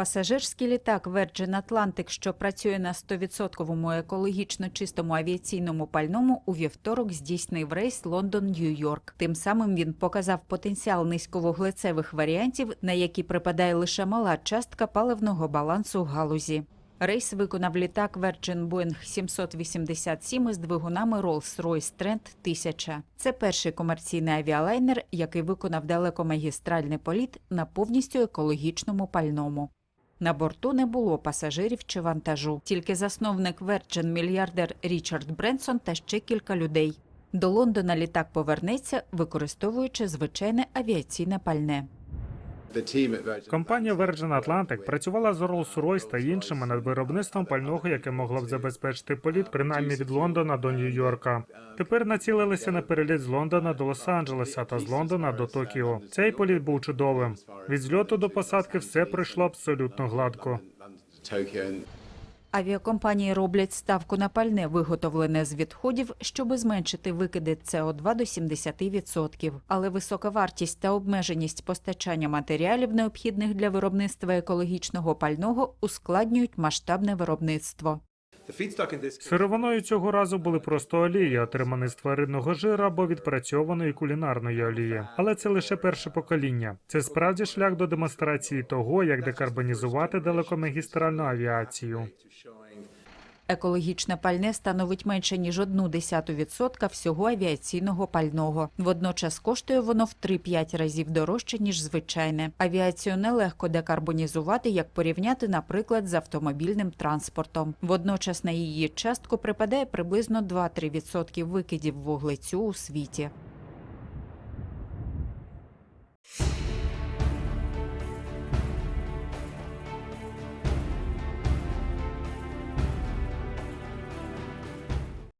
Пасажирський літак Virgin Atlantic, що працює на 100% екологічно чистому авіаційному пальному, у вівторок здійснив рейс Лондон-Нью-Йорк. Тим самим він показав потенціал низьковуглецевих варіантів, на які припадає лише мала частка паливного балансу галузі. Рейс виконав літак Virgin Boeing 787 із двигунами Rolls-Royce Trent 1000. Це перший комерційний авіалайнер, який виконав далекомагістральний політ на повністю екологічному пальному. На борту не було пасажирів чи вантажу, тільки засновник Virgin мільярдер Річард Бренсон та ще кілька людей. До Лондона літак повернеться, використовуючи звичайне авіаційне пальне. Компанія Virgin Atlantic працювала з Rolls-Royce та іншими над виробництвом пального, яке могло б забезпечити політ принаймні від Лондона до Нью-Йорка. Тепер націлилися на переліт з Лондона до Лос-Анджелеса та з Лондона до Токіо. Цей політ був чудовим. Від зльоту до посадки все пройшло абсолютно гладко. Авіакомпанії роблять ставку на пальне, виготовлене з відходів, щоби зменшити викиди СО2 до 70%. Але висока вартість та обмеженість постачання матеріалів, необхідних для виробництва екологічного пального, ускладнюють масштабне виробництво. Сировиною цього разу були просто олії, отримані з тваринного жира або відпрацьованої кулінарної олії. Але це лише перше покоління. Це справді шлях до демонстрації того, як декарбонізувати далекомагістральну авіацію. Екологічне пальне становить менше ніж одну десяту відсотка всього авіаційного пального. Водночас коштує воно в 3-5 разів дорожче ніж звичайне. Авіацію нелегко декарбонізувати, як порівняти, наприклад, з автомобільним транспортом. Водночас на її частку припадає приблизно 2-3 відсотки викидів вуглецю у світі.